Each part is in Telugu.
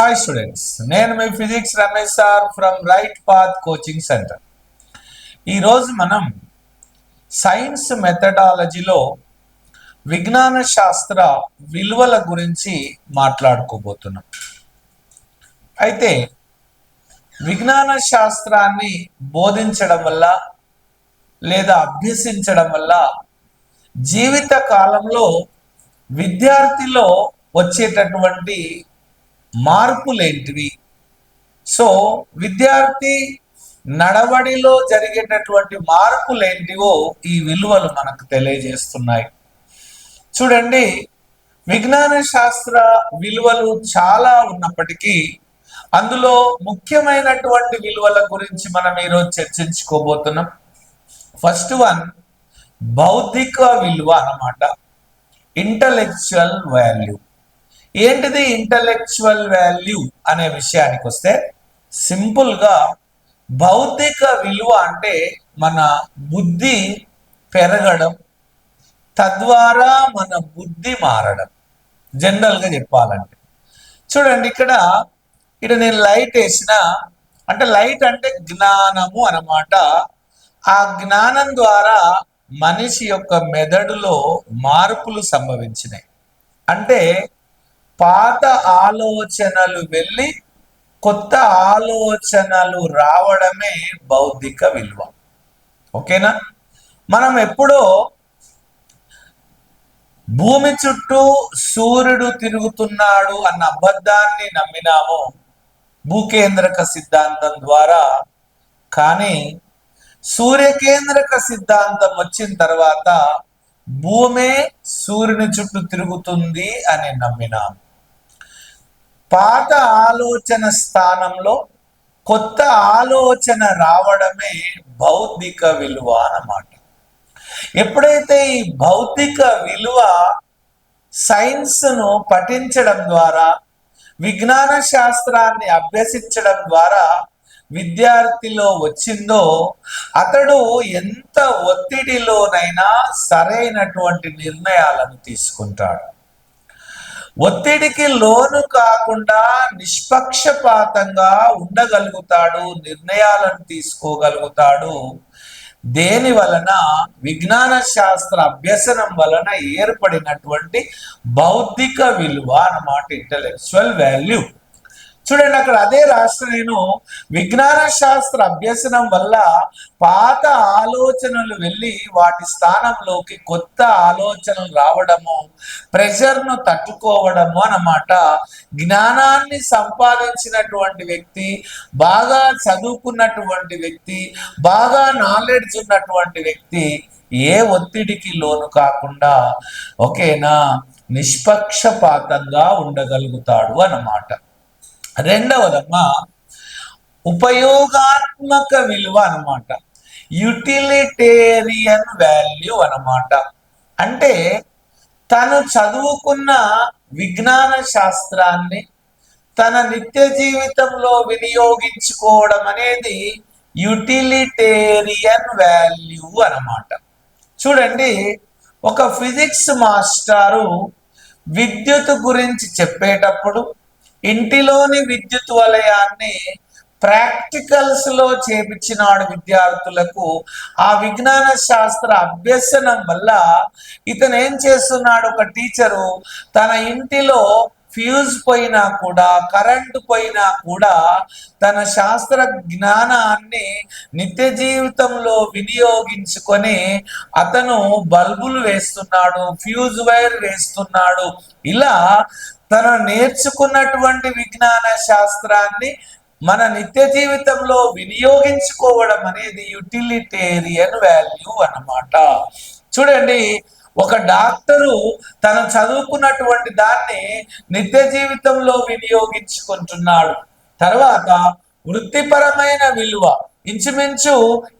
హాయ్ స్టూడెంట్స్ నేను మీ physics Ramesh sir from right path coaching centre ఈరోజు మనం సైన్స్ మెథడాలజీలో విజ్ఞాన శాస్త్ర విలువల గురించి మాట్లాడుకోబోతున్నాం. అయితే విజ్ఞాన శాస్త్రాన్ని బోధించడం వల్ల లేదా అభ్యసించడం వల్ల జీవిత కాలంలో విద్యార్థిలో వచ్చేటటువంటి మార్పులేంటివి? సో విద్యార్థి నడవడిలో జరిగేటటువంటి మార్పులేంటివో ఈ విలువలు మనకు తెలియజేస్తున్నాయి. చూడండి విజ్ఞాన శాస్త్ర విలువలు చాలా ఉన్నప్పటికీ అందులో ముఖ్యమైనటువంటి విలువల గురించి మనం ఈరోజు చర్చించుకోబోతున్నాం. ఫస్ట్ వన్ బౌద్ధిక విలువ అన్నమాట. Intellectual value. ఏంటిది ఇంటలెక్చువల్ వాల్యూ అనే విషయానికి వస్తే సింపుల్గా భౌతిక విలువ అంటే మన బుద్ధి పెరగడం తద్వారా మన బుద్ధి మారడం. జనరల్గా చెప్పాలంటే. చూడండి ఇక్కడ ఇక్కడ నేను లైట్ వేసిన అంటే లైట్ అంటే జ్ఞానము అన్నమాట. ఆ జ్ఞానం ద్వారా మనిషి యొక్క మెదడులో మార్పులు సంభవించినాయి. అంటే పాత ఆలోచనలు వెళ్ళి కొత్త ఆలోచనలు రావడమే బౌద్ధిక విలువ. ఓకేనా? మనం ఎప్పుడో భూమి చుట్టూ సూర్యుడు తిరుగుతున్నాడు అన్న అబద్ధాన్ని నమ్మినాము భూకేంద్రక సిద్ధాంతం ద్వారా. కానీ సూర్యకేంద్రక సిద్ధాంతం వచ్చిన తర్వాత భూమే సూర్యుని చుట్టూ తిరుగుతుంది అని నమ్మినాము. పాత ఆలోచన స్థానంలో కొత్త ఆలోచన రావడమే భౌతిక విలువ అన్నమాట. ఎప్పుడైతే ఈ భౌతిక విలువ సైన్స్ను పఠించడం ద్వారా విజ్ఞాన శాస్త్రాన్ని అభ్యసించడం ద్వారా విద్యార్థిలో వచ్చిందో అతడు ఎంత ఒత్తిడిలోనైనా సరైనటువంటి నిర్ణయాలను తీసుకుంటాడు. ఒత్తిడికి లోను కాకుండా నిష్పక్షపాతంగా ఉండగలుగుతాడు నిర్ణయాలను తీసుకోగలుగుతాడు. దేని వలన? విజ్ఞాన శాస్త్ర అభ్యసనం వలన ఏర్పడినటువంటి బౌద్ధిక విలువ అన్నమాట ఇంటలెక్చువల్ వాల్యూ చూడండి అక్కడ అదే రాష్ట్ర నేను విజ్ఞాన శాస్త్ర అభ్యసనం వల్ల పాత ఆలోచనలు వెళ్ళి వాటి స్థానంలోకి కొత్త ఆలోచనలు రావడము ప్రెషర్ను తట్టుకోవడము అన్నమాట. జ్ఞానాన్ని సంపాదించినటువంటి వ్యక్తి బాగా చదువుకున్నటువంటి వ్యక్తి బాగా నాలెడ్జ్ ఉన్నటువంటి వ్యక్తి ఏ ఒత్తిడికి లోను కాకుండా ఓకేనా నిష్పక్షపాతంగా ఉండగలుగుతాడు అన్నమాట. రెండవదమ్మా ఉపయోగాత్మక విలువ అనమాట యుటిలిటేరియన్ వాల్యూ అన్నమాట. అంటే తను చదువుకున్న విజ్ఞాన శాస్త్రాన్ని తన నిత్య జీవితంలో వినియోగించుకోవడం అనేది యుటిలిటేరియన్ వాల్యూ అన్నమాట. చూడండి ఒక ఫిజిక్స్ మాస్టారు విద్యుత్ గురించి చెప్పేటప్పుడు ఇంటిలోని విద్యుత్ వలయాన్ని ప్రాక్టికల్స్లో చేపించినాడు విద్యార్థులకు ఆ విజ్ఞాన శాస్త్ర అభ్యసనం వల్ల ఇతను ఏం చేస్తున్నాడు? ఒక టీచరు తన ఇంటిలో ఫ్యూజ్ పోయినా కూడా కరెంటు పోయినా కూడా తన శాస్త్ర జ్ఞానాన్ని నిత్య జీవితంలో వినియోగించుకొని అతను బల్బులు వేస్తున్నాడు ఫ్యూజ్ వైర్ వేస్తున్నాడు. ఇలా తను నేర్చుకున్నటువంటి విజ్ఞాన శాస్త్రాన్ని మన నిత్య జీవితంలో వినియోగించుకోవడం అనేది యుటిలిటేరియన్ వాల్యూ అన్నమాట. చూడండి ఒక డాక్టరు తను చదువుకున్నటువంటి దాన్ని నిత్య జీవితంలో వినియోగించుకుంటున్నాడు. తర్వాత వృత్తిపరమైన విలువ ఇంచుమించు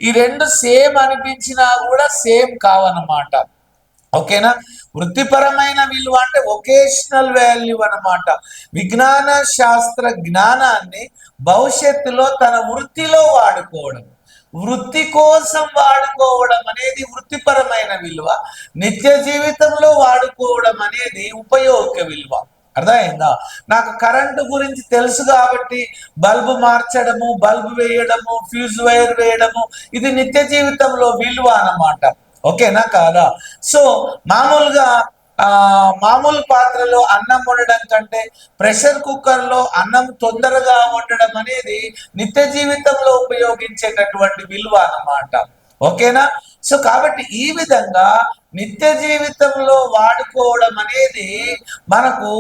ఈ రెండు సేమ్ అనిపించినా కూడా సేమ్ కావన్నమాట. ఓకేనా? వృత్తిపరమైన విలువ అంటే వొకేషనల్ వాల్యూ అన్నమాట. విజ్ఞాన శాస్త్ర జ్ఞానాన్ని భవిష్యత్తులో తన వృత్తిలో వాడుకోవడం. వృత్తి కోసం వాడుకోవడం అనేది వృత్తిపరమైన విలువ. నిత్య జీవితంలో వాడుకోవడం అనేది ఉపయోగ విలువ. అర్థమైందా? నాకు కరెంటు గురించి తెలుసు కాబట్టి బల్బు మార్చడము బల్బు వేయడము ఫ్యూజ్ వైర్ వేయడము ఇది నిత్య జీవితంలో విలువ అన్నమాట. ఓకేనా? కాదా? సో మామూలుగా ఆ మామూలు పాత్రలో అన్నం వండడం కంటే ప్రెషర్ కుక్కర్లో అన్నం తొందరగా వండడం అనేది నిత్య జీవితంలో ఉపయోగించేటటువంటి విలువ అన్నమాట. ఓకేనా? సో కాబట్టి ఈ విధంగా నిత్య జీవితంలో వాడుకోవడం అనేది మనకు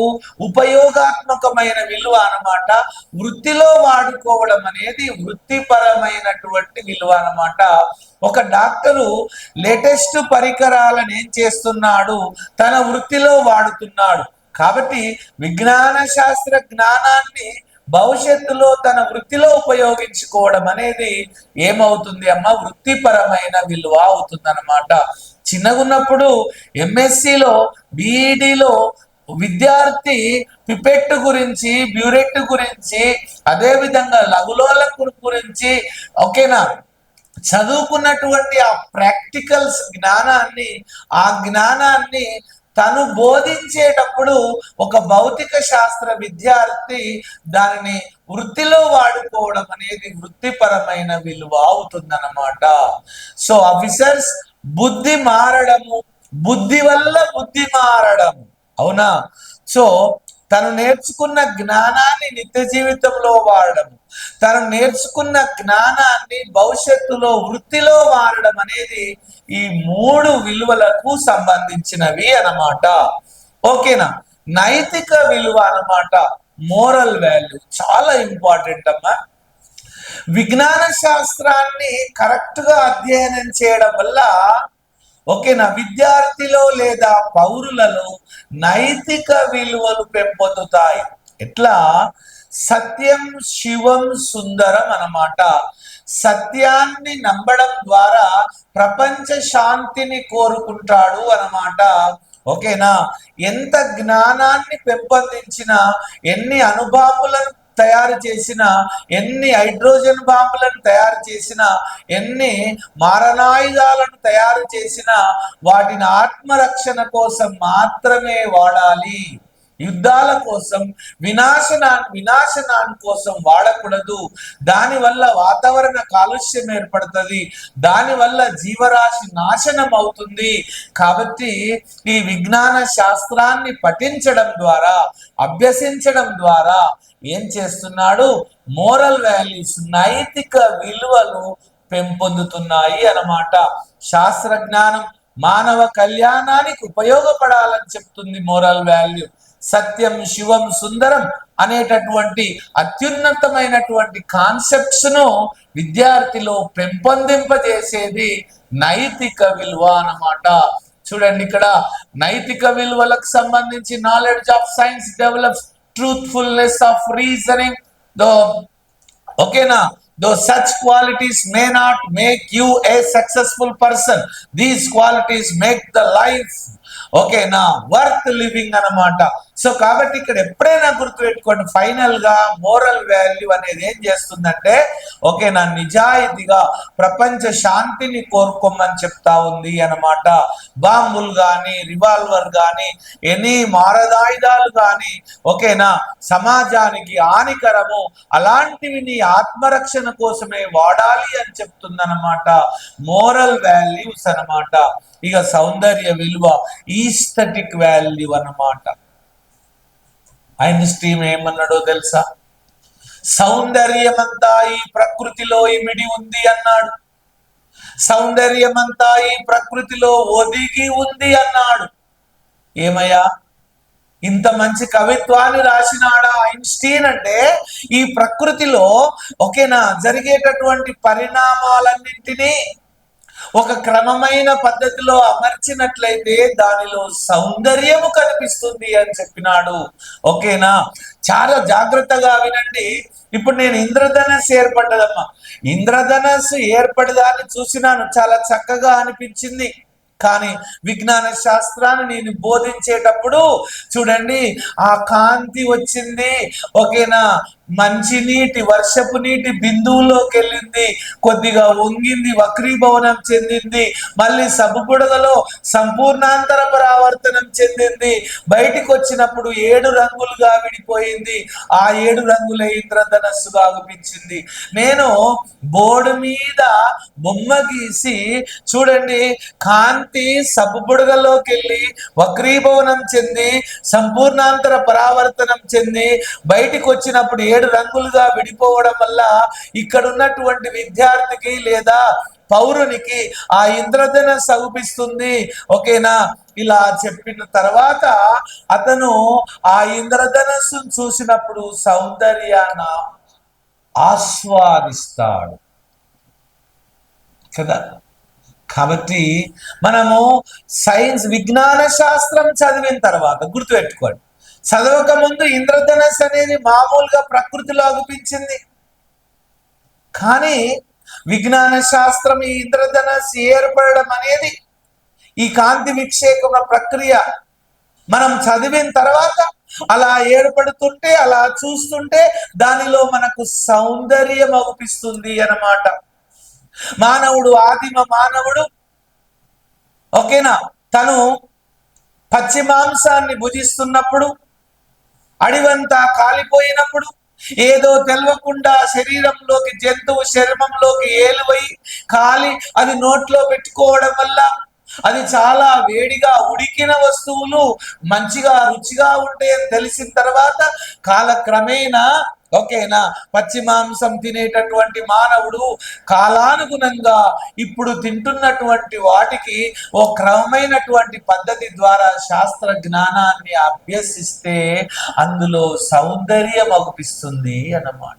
ఉపయోగాత్మకమైన విలువ అనమాట వృత్తిలో వాడుకోవడం అనేది వృత్తిపరమైనటువంటి విలువ అనమాట ఒక డాక్టరు లేటెస్ట్ పరికరాలను ఏం చేస్తున్నాడు? తన వృత్తిలో వాడుతున్నాడు. కాబట్టి విజ్ఞాన శాస్త్ర జ్ఞానాన్ని భవిష్యత్తులో తన వృత్తిలో ఉపయోగించుకోవడం అనేది ఏమవుతుంది అమ్మ? వృత్తిపరమైన విలువ అవుతుంది అనమాట చిన్నగున్నప్పుడు ఎంఎస్సిలో బీఈడిలో విద్యార్థి పిపెట్ గురించి బ్యూరెట్ గురించి అదే విధంగా లఘులోల గురించి ఓకేనా? చదువుకున్నటువంటి ఆ ప్రాక్టికల్స్ జ్ఞానాన్ని ఆ జ్ఞానాన్ని తను బోధించేటప్పుడు ఒక భౌతిక శాస్త్ర విద్యార్థి దానిని వృత్తిలో వాడుకోవడం అనేది వృత్తిపరమైన విలువ అవుతుందన్నమాట. సో ఆఫీసర్స్ బుద్ధి మారడము బుద్ధి వల్ల బుద్ధి మారడం అవునా? సో తను నేర్చుకున్న జ్ఞానాన్ని నిత్య జీవితంలో వాడడం తను నేర్చుకున్న జ్ఞానాన్ని భవిష్యత్తులో వృత్తిలో మారడం అనేది ఈ మూడు విలువలకు సంబంధించినవి అన్నమాట. ఓకేనా? నైతిక విలువ అన్నమాట. మోరల్ వాల్యూ చాలా ఇంపార్టెంట్ అమ్మా. విజ్ఞాన శాస్త్రాన్ని కరెక్ట్గా అధ్యయనం చేయడం వల్ల ఓకేనా? విద్యార్థిలో లేదా పౌరులలో నైతిక విలువలు పెంపొందుతాయి. ఎట్లా? సత్యం శివం సుందరం అన్నమాట. సత్యాన్ని నమ్మడం ద్వారా ప్రపంచ శాంతిని కోరుకుంటాడు అన్నమాట. ఓకేనా? ఎంత జ్ఞానాన్ని పెంపొందించినా ఎన్ని అనుభావులను తయారు చేసిన ఎన్ని హైడ్రోజన్ బాంబులను తయారు చేసిన ఎన్ని మారణాయుధాలను తయారు చేసిన వాటిని ఆత్మరక్షణ కోసం మాత్రమే వాడాలి. యుద్ధాల కోసం వినాశనా వినాశనాన్ని కోసం వాడకూడదు. దానివల్ల వాతావరణ కాలుష్యం ఏర్పడుతుంది. దానివల్ల జీవరాశి నాశనం అవుతుంది. కాబట్టి ఈ విజ్ఞాన శాస్త్రాన్ని పఠించడం ద్వారా అభ్యసించడం ద్వారా ఏం చేస్తున్నాడు? మోరల్ వాల్యూస్ నైతిక విలువలు పెంపొందుతున్నాయి అన్నమాట. శాస్త్ర జ్ఞానం మానవ కళ్యాణానికి ఉపయోగపడాలని చెప్తుంది మోరల్ వాల్యూ. సత్యం శివం సుందరం అనేటటువంటి అత్యున్నతమైనటువంటి కాన్సెప్ట్స్ను విద్యార్థిలో పెంపొందింపజేసేది నైతిక విలువ అన్నమాట. చూడండి ఇక్కడ నైతిక విలువలకు సంబంధించి knowledge of science develops truthfulness of reasoning though ఓకేనా? Though such qualities may not make you a successful person these qualities make the life ఓకేనా వర్త్ లివింగ్ అన్నమాట. సో కాబట్టి ఇక్కడ ఎప్పుడైనా గుర్తుపెట్టుకోండి ఫైనల్గా మోరల్ వాల్యూ అనేది ఏం చేస్తుందంటే ఓకేనా నిజాయితీగా ప్రపంచ శాంతిని కోరుకోమని చెప్తా ఉంది అన్నమాట. బాంబులు కానీ రివాల్వర్ కానీ ఎనీ మారదాయుధాలు కానీ ఓకేనా సమాజానికి హానికరము అలాంటివి నీ ఆత్మరక్షణ కోసమే వాడాలి అని చెప్తుందన్నమాట. మోరల్ వాల్యూస్ అన్నమాట. ఇక సౌందర్య విలువ ఈస్థటిక్ వాల్యూ అన్నమాట. ఐన్స్టీన్ ఏమన్నాడో తెలుసా? సౌందర్యమంతా ఈ ప్రకృతిలో ఇమిడి ఉంది అన్నాడు. సౌందర్యమంతా ఈ ప్రకృతిలో ఒదిగి ఉంది అన్నాడు. ఏమయ్యా? ఇంత మంచి కవిత్వాన్ని రాసినాడా ఐన్స్టీన్ అంటే? ఈ ప్రకృతిలో ఓకేనా జరిగేటటువంటి పరిణామాలన్నింటినీ ఒక క్రమమైన పద్ధతిలో అమర్చినట్లయితే దానిలో సౌందర్యము కనిపిస్తుంది అని చెప్పినాడు. ఓకేనా? చాలా జాగ్రత్తగా వినండి. ఇప్పుడు నేను ఇంద్రధనస్సు ఏర్పడ్డదమ్మా. ఇంద్రధనస్సు ఏర్పడదాన్ని చూసినాను. చాలా చక్కగా అనిపించింది. కానీ విజ్ఞాన శాస్త్రాన్ని నేను బోధించేటప్పుడు చూడండి ఆ కాంతి వచ్చింది. ఓకేనా? మంచినీటి వర్షపు నీటి బిందువులోకి వెళ్ళింది కొద్దిగా వంగింది వక్రీభవనం చెందింది. మళ్ళీ సబ్బుబుడగలో సంపూర్ణాంతర పరావర్తనం చెందింది. బయటికి వచ్చినప్పుడు ఏడు రంగులుగా విడిపోయింది. ఆ ఏడు రంగుల ఇంద్రధనస్సుగా అగుపించింది. నేను బోర్డు మీద బొమ్మ గీసి చూడండి కాంతి సబ్బుబుడగలోకి వెళ్ళి వక్రీభవనం చెంది సంపూర్ణాంతర పరావర్తనం చెంది బయటికి వచ్చినప్పుడు ఏడు రంగులుగా విడిపోవడం వల్ల ఇక్కడ ఉన్నటువంటి విద్యార్థికి లేదా పౌరునికి ఆ ఇంద్రధన సగుపిస్తుంది ఓకేనా? ఇలా చెప్పిన తర్వాత అతను ఆ ఇంద్రధనస్సు చూసినప్పుడు సౌందర్యాన ఆస్వాదిస్తాడు. కదా? కాబట్టి మనము సైన్స్ విజ్ఞాన శాస్త్రం చదివిన తర్వాత గుర్తుపెట్టుకోండి. చదవక ముందు ఇంద్రధనస్సు అనేది మామూలుగా ప్రకృతిలో అగుపించింది. కానీ విజ్ఞాన శాస్త్రం ఈ ఇంద్రధనస్సు ఏర్పడడం అనేది ఈ కాంతి విక్షేపణ ప్రక్రియ మనం చదివిన తర్వాత అలా ఏర్పడుతుంటే అలా చూస్తుంటే దానిలో మనకు సౌందర్యం అగుపిస్తుంది అన్నమాట. మానవుడు ఆదిమ మానవుడు ఓకేనా? తను పచ్చి మాంసాన్ని భుజిస్తున్నప్పుడు అడివంతా కాలిపోయినప్పుడు ఏదో తెలవకుండా శరీరంలోకి జంతువు చర్మంలోకి ఏలువై కాలి అది నోట్లో పెట్టుకోవడం వల్ల అది చాలా వేడిగా ఉడికిన వస్తువులు మంచిగా రుచిగా ఉంటాయని తెలిసిన తర్వాత కాలక్రమేణా ఓకేనా? పచ్చి మాంసం తినేటటువంటి మానవుడు కాలానుగుణంగా ఇప్పుడు తింటున్నటువంటి వాటికి ఓ క్రమమైనటువంటి పద్ధతి ద్వారా శాస్త్ర జ్ఞానాన్ని అభ్యసిస్తే అందులో సౌందర్యం అగుపిస్తుంది అన్నమాట.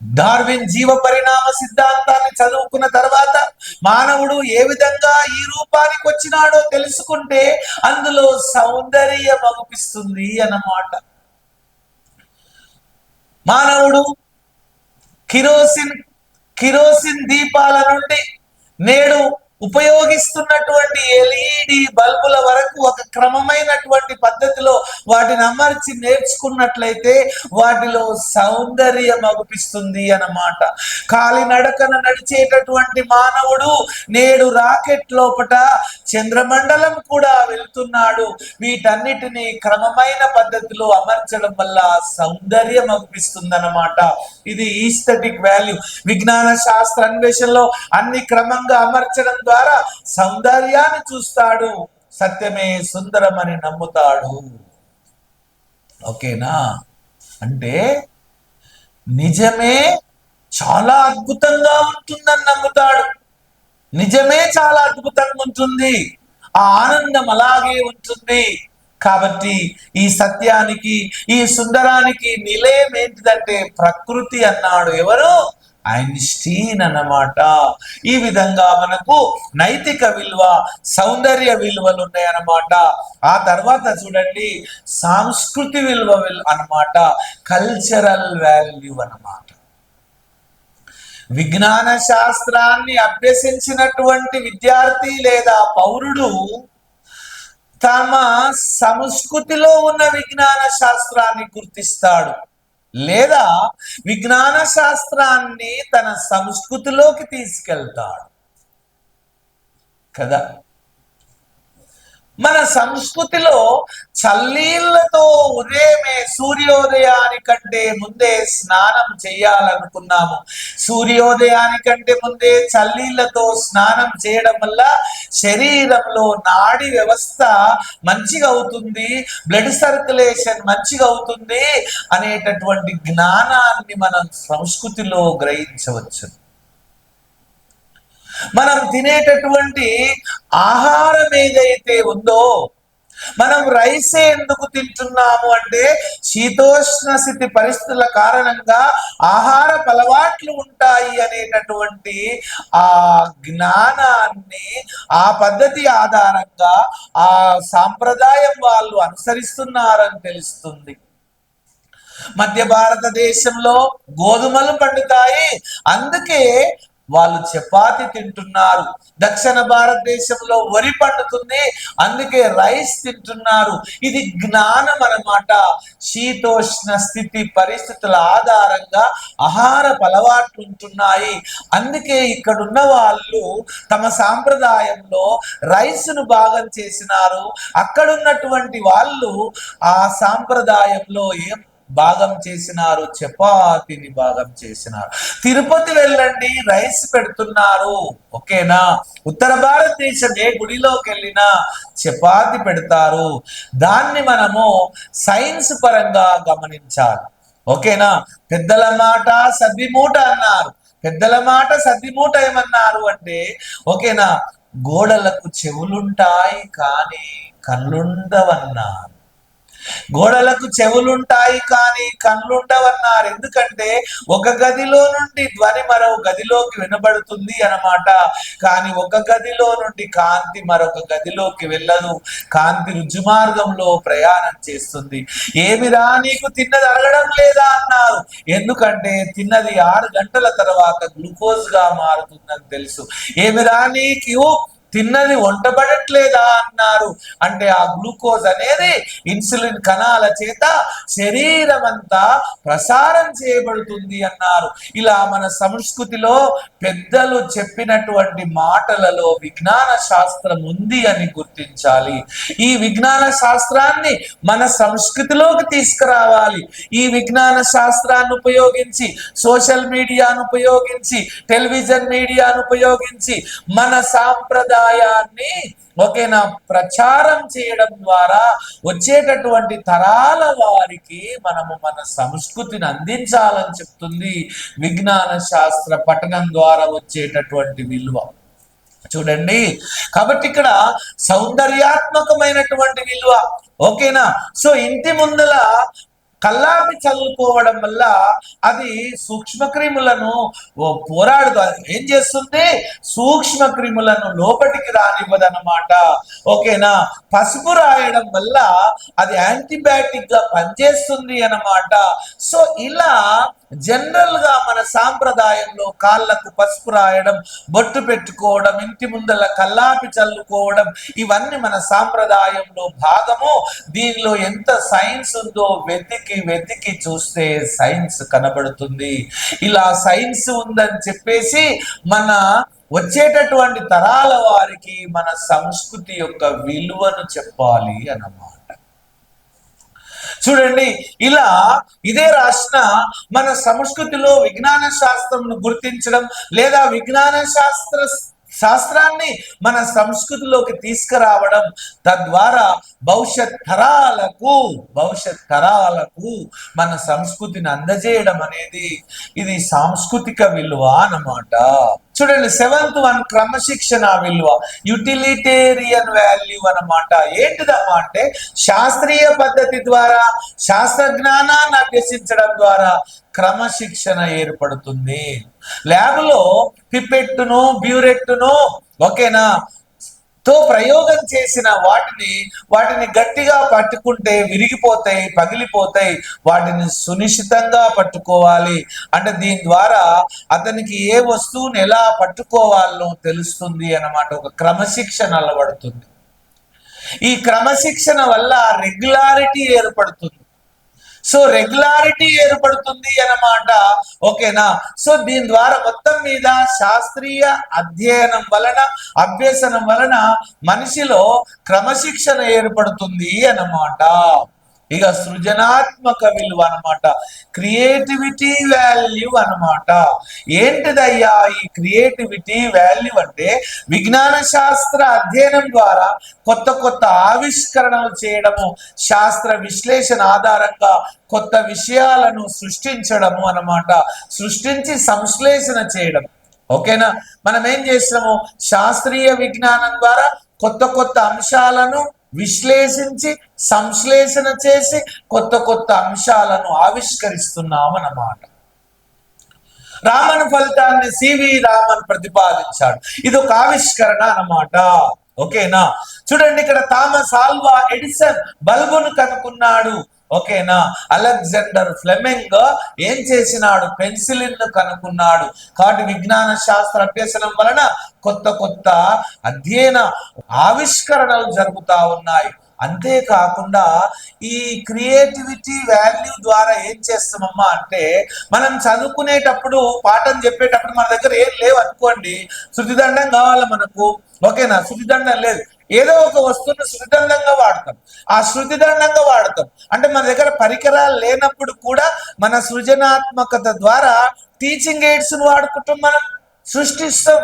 డార్విన్ జీవ పరిణామ సిద్ధాంతాన్ని చదువుకున్న తర్వాత మానవుడు ఏ విధంగా ఈ రూపానికి వచ్చినాడో తెలుసుకుంటే అందులో సౌందర్యం అగుపిస్తుంది అన్నమాట. మానవుడు కిరోసిన్ కిరోసిన్ దీపాల నుండి నేడు ఉపయోగిస్తున్నటువంటి ఎల్ఈడి బల్బుల వరకు ఒక క్రమమైనటువంటి పద్ధతిలో వాటిని అమర్చి నేర్చుకున్నట్లయితే వాటిలో సౌందర్యం అగుపిస్తుంది అన్నమాట. కాలినడకన నడిచేటటువంటి మానవుడు నేడు రాకెట్ లోపట చంద్రమండలం కూడా వెళ్తున్నాడు. వీటన్నిటిని క్రమమైన పద్ధతిలో అమర్చడం వల్ల సౌందర్యం అగుపిస్తుంది అన్నమాట ఇది ఈస్థెటిక్ వాల్యూ. విజ్ఞాన శాస్త్ర అన్వేషణలో అన్ని క్రమంగా అమర్చడం ద్వారా సౌందర్యాన్ని చూస్తాడు. సత్యమే సుందరమని నమ్ముతాడు. ఓకేనా? అంటే నిజమే చాలా అద్భుతంగా ఉంటుందని నమ్ముతాడు. నిజమే చాలా అద్భుతంగా ఉంటుంది. ఆ ఆనందం అలాగే ఉంటుంది. కాబట్టి ఈ సత్యానికి ఈ సుందరానికి నిలయం ఏంటిదంటే ప్రకృతి అన్నాడు ఎవరు? ఐన్స్టీన్ అన్నమాట ఈ విధంగా మనకు నైతిక విలువ సౌందర్య విలువలు ఉన్నాయన్నమాట. ఆ తర్వాత చూడండి సాంస్కృతి విలువ అన్నమాట. కల్చరల్ వాల్యూ అన్నమాట. విజ్ఞాన శాస్త్రాన్ని అభ్యసించినటువంటి విద్యార్థి లేదా పౌరుడు తమ సంస్కృతిలో ఉన్న విజ్ఞాన శాస్త్రాన్ని గుర్తిస్తాడు. లేదా విజ్ఞాన శాస్త్రాన్ని తన సంస్కృతిలోకి తీసుకెళ్తాడు. కదా? మన సంస్కృతిలో చల్లీళ్ళతో ఉదయమే సూర్యోదయానికంటే ముందే స్నానం చేయాలనుకున్నాము. సూర్యోదయానికంటే ముందే చల్లీళ్ళతో స్నానం చేయడం వల్ల శరీరంలో నాడి వ్యవస్థ మంచిగా అవుతుంది బ్లడ్ సర్క్యులేషన్ మంచిగా అవుతుంది అనేటటువంటి జ్ఞానాన్ని మనం సంస్కృతిలో గ్రహించవచ్చు. మనం తినేటటువంటి ఆహారం ఏదైతే ఉందో మనం రైసే ఎందుకు తింటున్నాము అంటే శీతోష్ణ స్థితి పరిస్థితుల కారణంగా ఆహార అలవాట్లు ఉంటాయి అనేటటువంటి ఆ జ్ఞానాన్ని ఆ పద్ధతి ఆధారంగా ఆ సాంప్రదాయం వాళ్ళు అనుసరిస్తున్నారని తెలుస్తుంది. మధ్య భారతదేశంలో గోధుమలు పండుతాయి. అందుకే వాళ్ళు చపాతి తింటున్నారు. దక్షిణ భారతదేశంలో వరి పండుతుంది. అందుకే రైస్ తింటున్నారు. ఇది జ్ఞానం అన్నమాట శీతోష్ణ స్థితి పరిస్థితుల ఆధారంగా ఆహార అలవాట్లు ఉంటున్నాయి. అందుకే ఇక్కడున్న వాళ్ళు తమ సాంప్రదాయంలో రైస్ను భాగం చేసినారు. అక్కడున్నటువంటి వాళ్ళు ఆ సాంప్రదాయంలో ఏం భాగం చేసినారు చపాతిని భాగం చేసినారు. తిరుపతి వెళ్ళండి రైస్ పెడుతున్నారు. ఓకేనా? ఉత్తర భారతదేశం ఏ గుడిలోకి వెళ్ళినా చపాతి పెడతారు. దాన్ని మనము సైన్స్ పరంగా గమనించాలి. ఓకేనా? పెద్దల మాట సద్దిమూట అన్నారు. పెద్దల మాట సద్దిమూట ఏమన్నారు అంటే ఓకేనా? గోడలకు చెవులుంటాయి కానీ కళ్ళుండవన్నారు. గోడలకు చెవులుంటాయి కానీ కళ్ళుండవన్నారు. ఎందుకంటే ఒక గదిలో నుండి ధ్వని మరో గదిలోకి వినబడుతుంది అన్నమాట. కానీ ఒక గదిలో నుండి కాంతి మరొక గదిలోకి వెళ్ళదు. కాంతి రుజుమార్గంలో ప్రయాణం చేస్తుంది. ఏమిరా నీకు తిన్నది అరగడం లేదా అన్నారు. ఎందుకంటే తిన్నది ఆరు గంటల తర్వాత గ్లూకోజ్గా మారుతుందని తెలుసు. ఏమిరా నీకు తిన్నది వంటబడట్లేదా అన్నారు. అంటే ఆ గ్లూకోజ్ అనేది ఇన్సులిన్ కణాల చేత శరీరం అంతా ప్రసారం చేయబడుతుంది అన్నారు. ఇలా మన సంస్కృతిలో పెద్దలు చెప్పినటువంటి మాటలలో విజ్ఞాన శాస్త్రం ఉంది అని గుర్తించాలి. ఈ విజ్ఞాన శాస్త్రాన్ని మన సంస్కృతిలోకి తీసుకురావాలి. ఈ విజ్ఞాన శాస్త్రాన్ని ఉపయోగించి సోషల్ మీడియాను ఉపయోగించి టెలివిజన్ మీడియాను ఉపయోగించి మన సాంప్రదాయ సంప్రదాయాన్ని ఓకేనా ప్రచారం చేయడం ద్వారా వచ్చేటటువంటి తరాల వారికి మనము మన సంస్కృతిని అందించాలని చెప్తుంది విజ్ఞాన శాస్త్ర పఠనం ద్వారా వచ్చేటటువంటి విలువ. చూడండి కాబట్టి ఇక్కడ సౌందర్యాత్మకమైనటువంటి విలువ ఓకేనా? సో ఇంటి ముందల కల్లాపి చల్లుకోవడం వల్ల అది సూక్ష్మ క్రిములను ఏం చేస్తుంది? సూక్ష్మ క్రిములను లోపటికి రానివ్వదన్నమాట. ఓకేనా? పసుపు రాయడం వల్ల అది యాంటీబయాటిక్గా పనిచేస్తుంది అన్నమాట. సో ఇలా జనరల్గా మన సాంప్రదాయంలో కాళ్ళకు పసుపు రాయడం బొట్టు పెట్టుకోవడం ఇంటి ముందల కల్లాపి చల్లుకోవడం ఇవన్నీ మన సాంప్రదాయంలో భాగము. దీనిలో ఎంత సైన్స్ ఉందో వెతికి వెతికి చూస్తే సైన్స్ కనబడుతుంది. ఇలా సైన్స్ ఉందని చెప్పేసి మన వచ్చేటటువంటి తరాల వారికి మన సంస్కృతి యొక్క విలువను చెప్పాలి అన్నమాట. చూడండి ఇలా ఇదే రాసిన మన సంస్కృతిలో విజ్ఞాన శాస్త్రంను గుర్తించడం లేదా విజ్ఞాన శాస్త్ర శాస్త్రాన్ని మన సంస్కృతిలోకి తీసుకురావడం తద్వారా భవిష్యత్ తరాలకు భవిష్యత్ తరాలకు మన సంస్కృతిని అందజేయడం అనేది ఇది సాంస్కృతిక విలువ అన్నమాట. చూడండి సెవెంత్ వన్ క్రమశిక్షణ విలువ యూటిలిటేరియన్ వాల్యూ అన్నమాట. ఏంటిదమ్మా అంటే శాస్త్రీయ పద్ధతి ద్వారా శాస్త్ర జ్ఞానాన్ని అభ్యసించడం ద్వారా క్రమశిక్షణ ఏర్పడుతుంది. ల్యాబ్లో పిపెట్టును బ్యూరెట్టును ఓకేనా? తో ప్రయోగం చేసిన వాటిని వాటిని గట్టిగా పట్టుకుంటే విరిగిపోతాయి పగిలిపోతాయి. వాటిని సునిశ్చితంగా పట్టుకోవాలి. అంటే దీని ద్వారా అతనికి ఏ వస్తువుని ఎలా పట్టుకోవాలో తెలుస్తుంది అన్నమాట. ఒక క్రమశిక్షణ అలవడుతుంది. ఈ క్రమశిక్షణ వల్ల రెగ్యులారిటీ ఏర్పడుతుంది. సో రెగ్యులారిటీ ఏర్పడుతుంది అన్నమాట. ఓకేనా? సో దీని ద్వారా మొత్తం మీద శాస్త్రీయ అధ్యయనం వలన అభ్యసనం వలన మనిషిలో క్రమశిక్షణ ఏర్పడుతుంది అన్నమాట. ఇక సృజనాత్మక విలువ అనమాట క్రియేటివిటీ వాల్యూ అన్నమాట. ఏంటిదయ్యా ఈ క్రియేటివిటీ వాల్యూ అంటే విజ్ఞాన శాస్త్ర అధ్యయనం ద్వారా కొత్త కొత్త ఆవిష్కరణలు చేయడము శాస్త్ర విశ్లేషణ ఆధారంగా కొత్త విషయాలను సృష్టించడము అన్నమాట. సృష్టించి సంశ్లేషణ చేయడం. ఓకేనా? మనం ఏం చేస్తాము శాస్త్రీయ విజ్ఞానం ద్వారా కొత్త కొత్త అంశాలను విశ్లేషించి సంశ్లేషణ చేసి కొత్త కొత్త అంశాలను ఆవిష్కరిస్తున్నాం అన్నమాట రామన్ ఫలితాన్ని సివి రామన్ ప్రతిపాదించాడు. ఇది ఒక ఆవిష్కరణ అన్నమాట. ఓకేనా? చూడండి ఇక్కడ తామస్ ఆల్వా ఎడిసన్ బల్బును కనుక్కున్నాడు. ఓకేనా? అలెగ్జాండర్ ఫ్లెమింగ్ ఏం చేసినాడు? పెన్సిలిన్ను కనుక్కున్నాడు. కాబట్టి విజ్ఞాన శాస్త్ర అభ్యసనం వలన కొత్త కొత్త అధ్యయన ఆవిష్కరణలు జరుగుతా ఉన్నాయి. అంతేకాకుండా ఈ క్రియేటివిటీ వాల్యూ ద్వారా ఏం చేస్తామమ్మా అంటే మనం చదువుకునేటప్పుడు పాఠం చెప్పేటప్పుడు మన దగ్గర ఏం లేవు అనుకోండి. శృతిదండం కావాలి మనకు. ఓకేనా? శృతిదండం లేదు. ఏదో ఒక వస్తువును శృతిదండంగా వాడతాం. ఆ శృతిదండంగా వాడతాం. అంటే మన దగ్గర పరికరాలు లేనప్పుడు కూడా మన సృజనాత్మకత ద్వారా టీచింగ్ ఎయిడ్స్ వాడుకుంటాం మనం. సృష్టిస్తాం.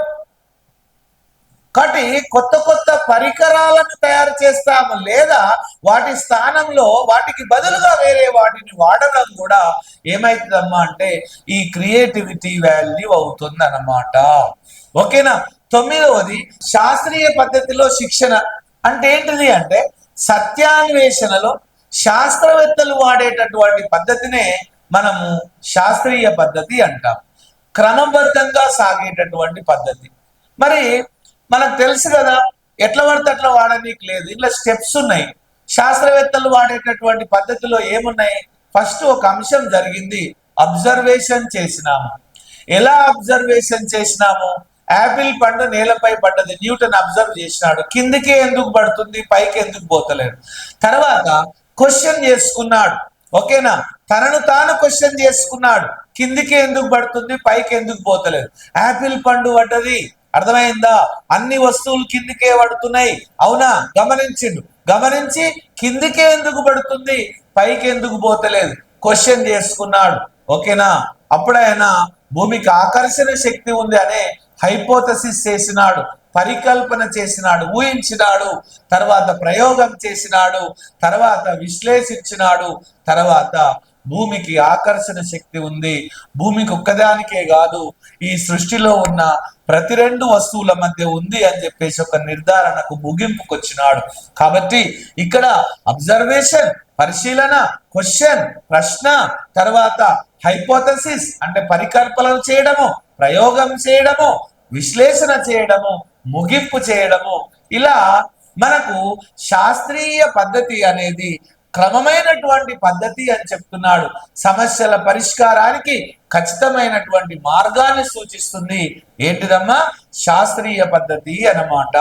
కాబట్టి కొత్త కొత్త పరికరాలను తయారు చేస్తాము లేదా వాటి స్థానంలో వాటికి బదులుగా వేరే వాటిని వాడడం కూడా ఏమైతుందమ్మా అంటే ఈ క్రియేటివిటీ వాల్యూ అవుతుంది అన్నమాట ఓకేనా? తొమ్మిదవది శాస్త్రీయ పద్ధతిలో శిక్షణ అంటే ఏంటిది అంటే సత్యాన్వేషణలో శాస్త్రవేత్తలు వాడేటటువంటి పద్ధతినే మనము శాస్త్రీయ పద్ధతి అంటాం. క్రమబద్ధంగా సాగేటటువంటి పద్ధతి. మరి మనకు తెలుసు కదా ఎట్లా పడితే అట్లా వాడనీకి లేదు. ఇట్లా స్టెప్స్ ఉన్నాయి. శాస్త్రవేత్తలు వాడేటటువంటి పద్ధతిలో ఏమున్నాయి? ఫస్ట్ ఒక అంశం జరిగింది. అబ్జర్వేషన్ చేసినాము. ఎలా అబ్జర్వేషన్ చేసినాము? యాపిల్ పండు నేలపై పడ్డది. న్యూటన్ అబ్జర్వ్ చేసినాడు. కిందికే ఎందుకు పడుతుంది? పైకి ఎందుకు పోతలేడు తర్వాత క్వశ్చన్ చేసుకున్నాడు. ఓకేనా? తనను తాను క్వశ్చన్ చేసుకున్నాడు. కిందికి ఎందుకు పడుతుంది? పైకి ఎందుకు పోతలేదు? యాపిల్ పండు పడ్డది. అర్థమైందా? అన్ని వస్తువులు కిందికే పడుతున్నాయి. అవునా? గమనించిండు. గమనించి కిందికే ఎందుకు పడుతుంది? పైకి ఎందుకు పోతలేదు? క్వశ్చన్ చేసుకున్నాడు. ఓకేనా? అప్పుడైనా భూమికి ఆకర్షణ శక్తి ఉంది అనే హైపోథసిస్ చేసినాడు పరికల్పన చేసినాడు ఊహించినాడు తర్వాత ప్రయోగం చేసినాడు తర్వాత విశ్లేషించినాడు తర్వాత భూమికి ఆకర్షణ శక్తి ఉంది. భూమికి ఒక్కదానికే కాదు ఈ సృష్టిలో ఉన్న ప్రతి రెండు వస్తువుల మధ్య ఉంది అని చెప్పేసి ఒక నిర్ధారణకు ముగింపుకొచ్చినాడు. కాబట్టి ఇక్కడ అబ్జర్వేషన్ పరిశీలన క్వశ్చన్ ప్రశ్న తర్వాత హైపోథసిస్ అంటే పరికల్పనలు చేయడము ప్రయోగం చేయడము విశ్లేషణ చేయడము ముగింపు చేయడము. ఇలా మనకు శాస్త్రీయ పద్ధతి అనేది క్రమమైనటువంటి పద్ధతి అని చెప్తున్నాడు. సమస్యల పరిష్కారానికి ఖచ్చితమైనటువంటి మార్గాన్ని సూచిస్తుంది. ఏంటిదమ్మా? శాస్త్రీయ పద్ధతి అన్నమాట.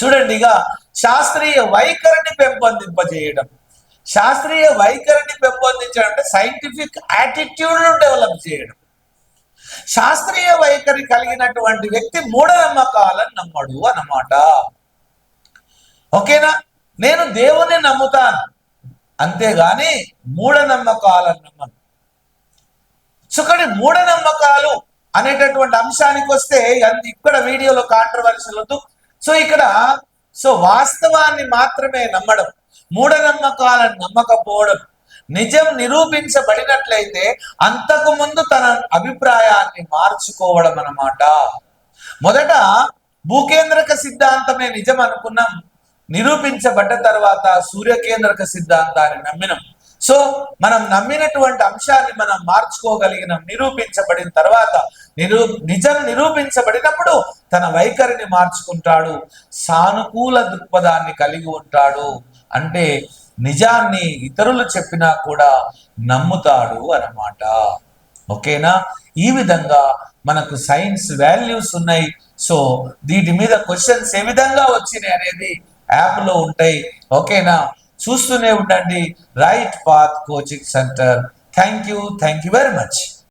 చూడండి ఇక శాస్త్రీయ వైఖరిని పెంపొందింపజేయడం. శాస్త్రీయ వైఖరిని పెంపొందించడం అంటే సైంటిఫిక్ యాటిట్యూడ్ డెవలప్ చేయడం. శాస్త్రీయ వైఖరి కలిగినటువంటి వ్యక్తి మూఢనమ్మకాలను నమ్మడు అన్నమాట. ఓకేనా? నేను దేవుని నమ్ముతాను. అంతేగాని మూఢనమ్మకాలను నమ్మను. సో కానీ మూఢనమ్మకాలు అనేటటువంటి అంశానికి వస్తే అది ఇక్కడ వీడియోలో కాంట్రవర్షియల్ వద్దు. సో ఇక్కడ సో వాస్తవాన్ని మాత్రమే నమ్మడం. మూఢనమ్మకాలను నమ్మకపోవడం. నిజం నిరూపించబడినట్లయితే అంతకు ముందు తన అభిప్రాయాన్ని మార్చుకోవడం అన్నమాట. మొదట భూకేంద్రక సిద్ధాంతమే నిజం అనుకున్నాం. నిరూపించబడ్డ తర్వాత సూర్యకేంద్రక సిద్ధాంతాన్ని నమ్మినాం. సో మనం నమ్మినటువంటి అంశాన్ని మనం మార్చుకోగలిగిన. నిరూపించబడిన తర్వాత నిరూ నిజం నిరూపించబడినప్పుడు తన వైఖరిని మార్చుకుంటాడు. సానుకూల దృక్పథాన్ని కలిగి ఉంటాడు. అంటే నిజాన్ని ఇతరులు చెప్పినా కూడా నమ్ముతాడు అన్నమాట. ఓకేనా? ఈ విధంగా మనకు సైన్స్ వాల్యూస్ ఉన్నాయి. సో వీటి మీద క్వశ్చన్స్ ఏ విధంగా వచ్చినాయి అనేది యాప్లో ఉంటాయి. ఓకేనా? చూస్తూనే ఉండండి. Right path coaching centre. Thank you. Thank you very much.